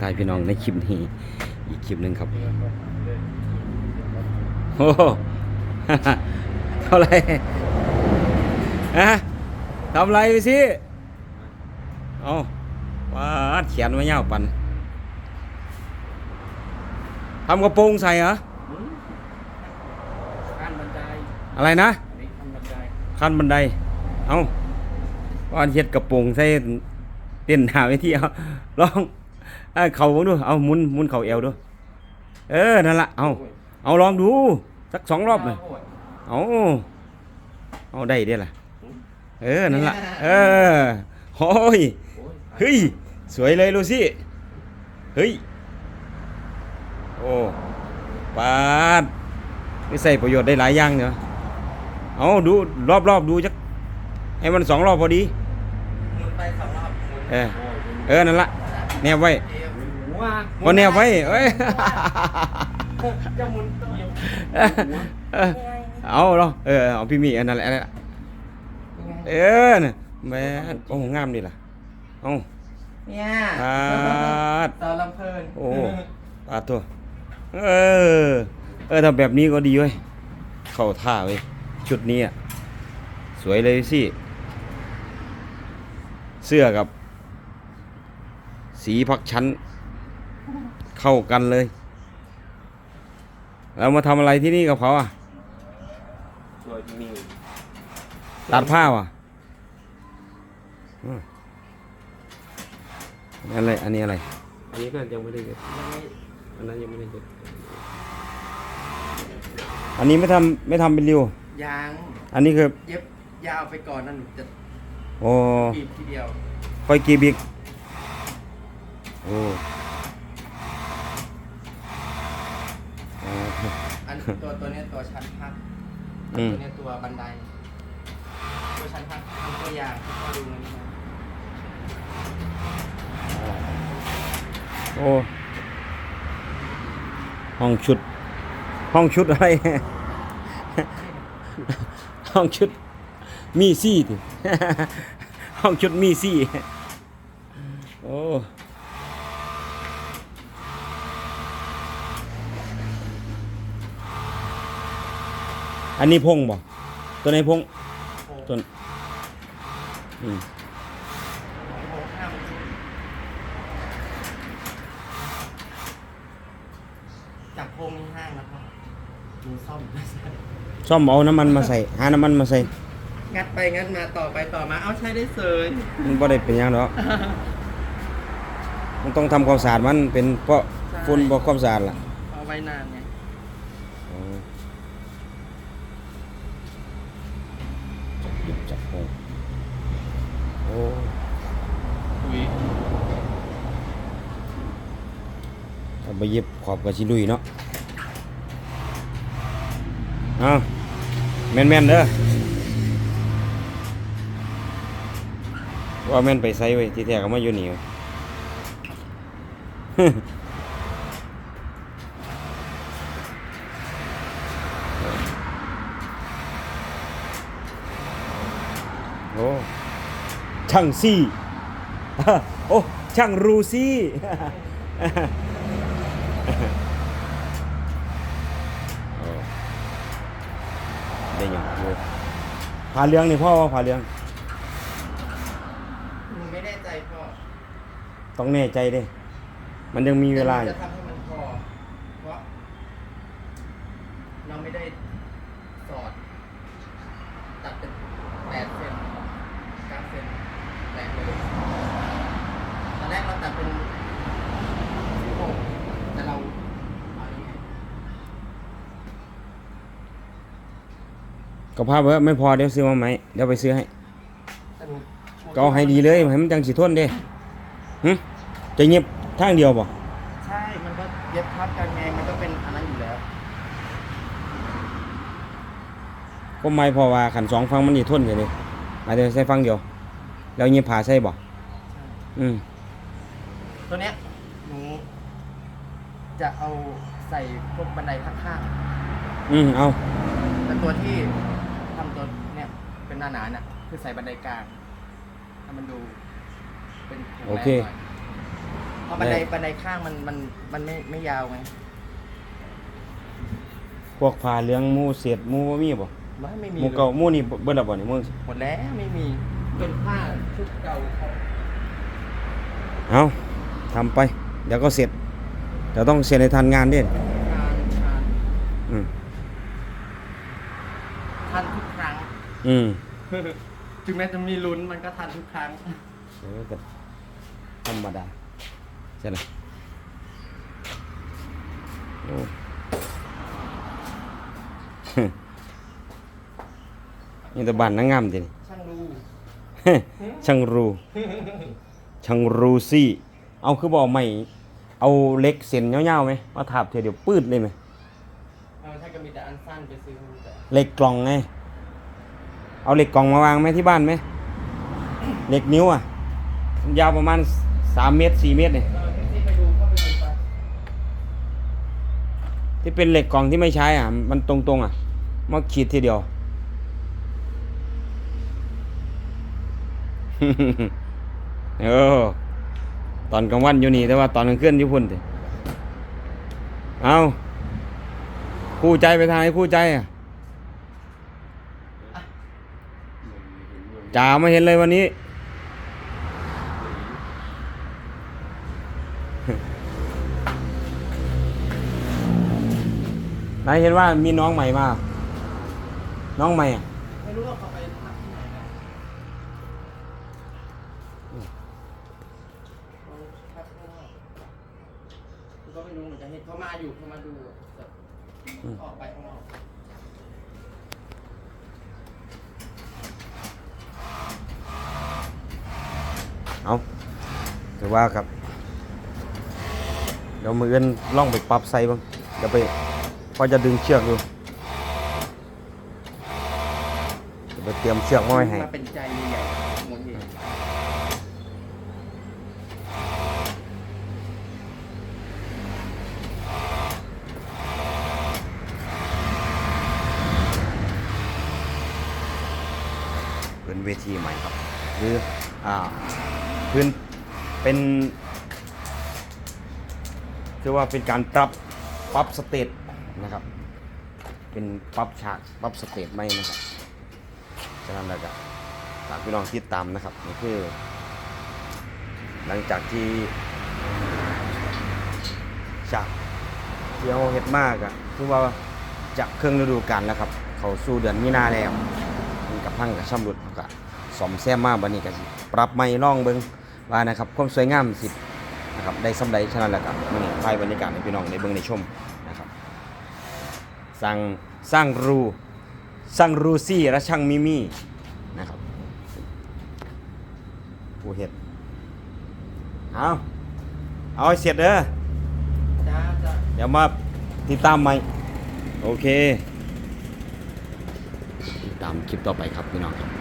ตายพี่น้องในคลิปนี้ อีกคลิปหนึ่งครับ โอ้โหเท่าไหรฮะทำไรไปสิ เอาว้าดเขียนไว้เงาวปันทำกระโปรงใส่เหรอขั้นบันไดอะไรนะอันนี้ขั้นบันไดขั้นบันได เอาว่าเฮ็ดกระโปรงใส่ เต้นหาไว้ที่เอาลองเอาเข่าดูเอามุนมุนเข่าเอวดูเออนั่นละเอาเอาลองดูสักสองรอบเลยเอาเอาได้เด้ล่ะเออนั่นละเออโอ้ยเฮ้ยสวยเลยลูซี่เฮ้ยโอ้ปาดไม่ใส่ประโยชน์ได้หลายอย่างเนาะเอาดูรอบๆดูจักให้มันสองรอบพอดีหมุนไปสองรอบ เออ เออ นั่นละแนบไว้หัวพอแนบไว้เอ้ยจะหมุนต้องเดียวเออเอาเนาะเออ เอาพี่มีอันนั้นแหละอันนั้นแหละเออน่ะแม่นโอ้งามดีล่ะเอาเนี่ยปาดตอนลำเพลินโอ้ปาดตัวเออ เออทำแบบนี้ก็ดีเว้ย เข้าท่าเว้ย ชุดนี้อะ สวยเลยสิ เสื้อกับ สีพักชั้น เข้ากันเลยแล้วมาทำอะไรที่นี่กับเขาอะสวยมีตัดผ้าว่ะอืมอะไร อันนี้อะไร อันนี้ก็ยังไม่ได้เก็บอันนั้นยังไม่ได้เก็บอันนี้ไม่ทำไม่ทำเป็นริวยาง อันนี้คือ เย็บยาวไปก่อนนั่นจะโอ้บีบทีเดียว ค่อยกีบิก โอ้อ๋อ อันตัวตัวเนี้ยตัวชั้นพักอืม ตัวเนี้ยตัวบันได ตัวชั้นพักทำตัวอย่างให้พ่อดูนะโอ้ ห้องชุด ห้องชุดอะไร ห้องชุด มีซี่ติห้องชุดมีซี่ โอ้ อันนี้พงบ่ตัวไหนพงโอ้ตัวนี้อืมโหห้ามจับโพงนี่ห้างแล้วพ่อมีซ่อมไม่ใช่ซ่อมเอาน้ำมันมาใส่หาน้ำมันมาใส่งัดไปงัดมาต่อไปต่อมาเอาใช้ได้เสยมันบ่ได้เป็นหยังดอกมันต้องทำความสะอาดมันเป็นเพราะฝุ่นบ่ความสะอาดล่ะเอาไว้นานไง อ๋อจับหยิบจับโอ้โอ้ คุย ถ้า ไปหยิบขอบกับชิลุยเนาะเอาแม่นแม่นเด้อว่าแม่นไปไซไว้ที่แท้ก็มาอยู่นี่โอ้ช่างซี่ โอ้ ช่างรูซี่ โอ้ได้ยังโอ้ ผ่าเรืองนี่พ่อว่าผ่าเรืองหนูไม่แน่ใจพ่อต้องแน่ใจเด้มันยังมีเวลาอจะยู่ทำให้มันพอ เพราะ เราไม่ได้สอด ตัดเป็นแปดเซนเก้าเซนแตกเลยตอนแรกเราตัดเป็นสิบหกแต่เราเอาอย่างนี้ ก็ภาพว่าไม่พอเดี๋ยวซื้อมาไหมเดี๋ยวไปซื้อให้แต่หนูก็เอาให้ดีเลยให้มันจังสิทนเด้หึจะเงียบทางเดียวบ่ใช่ มันก็เย็บทับกันไงมันก็เป็นอันนั้นอยู่แล้วก็ไม่พอว่าขันสองฟังมันสิทนอยู่เลยหมายถึงใส่ฟังเดียว แล้วเงียบผ่าใส่บ่อืมตัวเนี้ยหนูจะเอาใส่พวกบันไดข้างอืมเอาๆแต่ตัวที่ทำตัว เนี่ยเป็นหนาๆน่ะคือใส่บันไดกลางให้มันดูเป็นแข็งแรงโอเคหน่อยเพราะบันไดได้บันไดข้างมันมันมันไม่ไม่ยาวไงพวกผ้าเหลืองหมูเศษหมูบ่มีบ่ไม่ไม่มีหมูเก่าหมูนี่เบิดแล้วบ่นี่หมูหมดแล้วไม่มีเป็นผ้าชุดเก่าของเอาทำไป เดี๋ยวก็เสร็จเดี๋ยวต้องเสร็จในทันงานด้วยทานทานอืม ทานทุกครั้ง อืม ถึงแม้จะมีลุ้นมันก็ทานทุกครั้ง เออก็ธรรมดาใช่ไหมโอ้ นี่แต่บ้านนางงามตินี่ช่างรู้ ช่างรู ช่างรูซี่ เอาคือบอกไม่ เอาเหล็กเส้นยาวๆไหมมาถาบเธอเดี๋ยวปืดเลยไหม เออถ้าก็มีแต่อันสั้นไปซื้อมาแต่ เหล็กกล่องไง เอาเหล็กกล่องมาวางไหมที่บ้านไหมเหล็กนิ้วอะ ยาวประมาณสามเมตรสี่เมตรเนี่ยที่เป็นเหล็กกล่องที่ไม่ใช้อะ มันตรงๆอะมาขีดทีเดียวเออตอนกลางวันอยู่นี่แต่ว่าตอนกลางคืนอยู่พุ่นสิเอาคู่ใจไปทางไหนคู่ใจอะ จ่าไม่เห็นเลยวันนี้ นายเห็นว่ามีน้องใหม่มา น้องใหม่อะไม่รู้ว่าเขาไปพักที่ไหนนะเขาพักข้างนอกก็ไม่รู้เหมือนกันเห็นเขามาอยู่เขามาดูอะแต่ออกไปข้างนอก เอาถือว่าครับ เดี๋ยวมืออื่นล่องไปปรับไซบ้างเดี๋ยวไปพอจะดึงเชือกอยู่เดี๋ยวไปเตรียมเชือกมาไว้ให้มาเป็นใจใหญ่หมดเลยเป็นเวทีใหม่ครับหรืออ่า พื้นเป็นคือว่าเป็นการปรับปรับสเตตนะครับ เป็นปรับฉากปรับสเตตใหม่นะครับฉะนั้นแล้วก็ฝากพี่น้องติดตามนะครับนี่คือ หลังจากที่ฉากที่เราเฮ็ดมากอะคือว่าจะเครื่องฤดูกาลแล้วครับ เขาสู่เดือนมีนาแล้วกับพังกับช่ำรุดเขาก็ สอมแซมมาบัดนี้ก็สิปรับใหม่ร่องเบิ่งว่านะครับความสวยงามสินะครับได้สำใดฉะนั้นแหละครับมื้อนี้ถ่ายบรรยากาศให้พี่น้องได้เบิ่งได้ชมนะครับสร้างสร้างรูสร้างรูซี่และช่างมิมี่นะครับผู้เฮ็ดเอาเอาให้เสร็จเด้อจ้าจ้าเดี๋ยวมาติดตามใหม่โอเค ติดตามคลิปต่อไปครับพี่น้องครับ